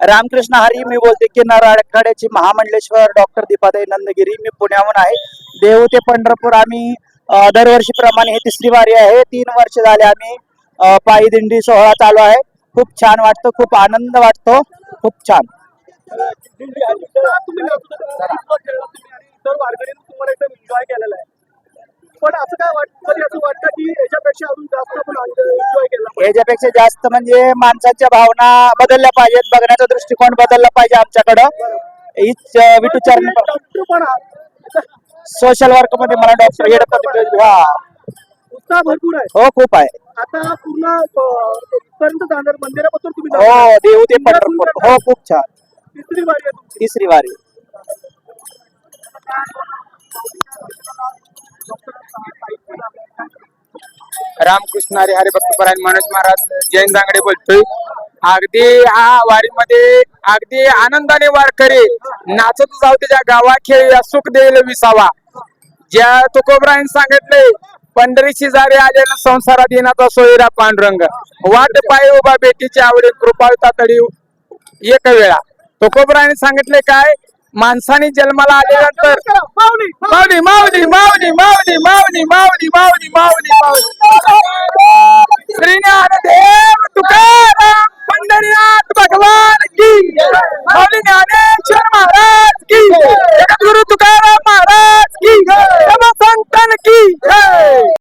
रामकृष्ण हरी मी बोलते की आखाड्याची महामंडलेश्वर डॉक्टर दीपाताई नंदगिरी. मी पुण्याहून आहे. देहू ते पंढरपूर आम्ही दरवर्षीप्रमाणे ही तिसरी वारी आहे. तीन वर्ष झाले आम्ही पायी दिंडी सोहळा चालू आहे. खूप छान वाटतं खूप आनंद वाटतो. खूप छान. पण असं काय वाटतं कधी असं वाटतं की याच्यापेक्षा अजून जास्त आपण एन्जॉय केला पाहिजे. याच्यापेक्षा जास्त म्हणजे माणसाच्या भावना बदलल्या पाहिजेत बघण्याचा दृष्टिकोन बदलला पाहिजे आमच्याकडं. हीच आहात. सोशल वर्कमध्ये मला डॉक्टर हा. उत्साह भरपूर आहे. हो खूप आहे. आता पूर्ण अं, इथपर्यंत जाणार मंदिरापासून तुम्ही हो. देऊ ते पंढरपूर. हो खूप छान. तिसरी वारी तिसरी वारी. रामकृष्ण हरी हरिभक्त परायण मनोज महाराज जैन दांगडे बोलतोय. अगदी हा वारीमध्ये अगदी आनंदाने वारकरी नाचत जाऊ त्याच्या गावाखेळ या सुख देईल विसावा. ज्या तुकोबरायन सांगितले पंढरीची जारी आलेलं संसारात येण्याचा सोयरा पांडुरंग. वाट पाय उभा बेटीची आवडी कृपाळता तडी एक वेळा. तुकोबरायने सांगितले काय? माणसाने जन्माला आल्यानंतर माऊली माऊली माऊली माऊली माऊली माऊली माऊली माऊली Hadi ya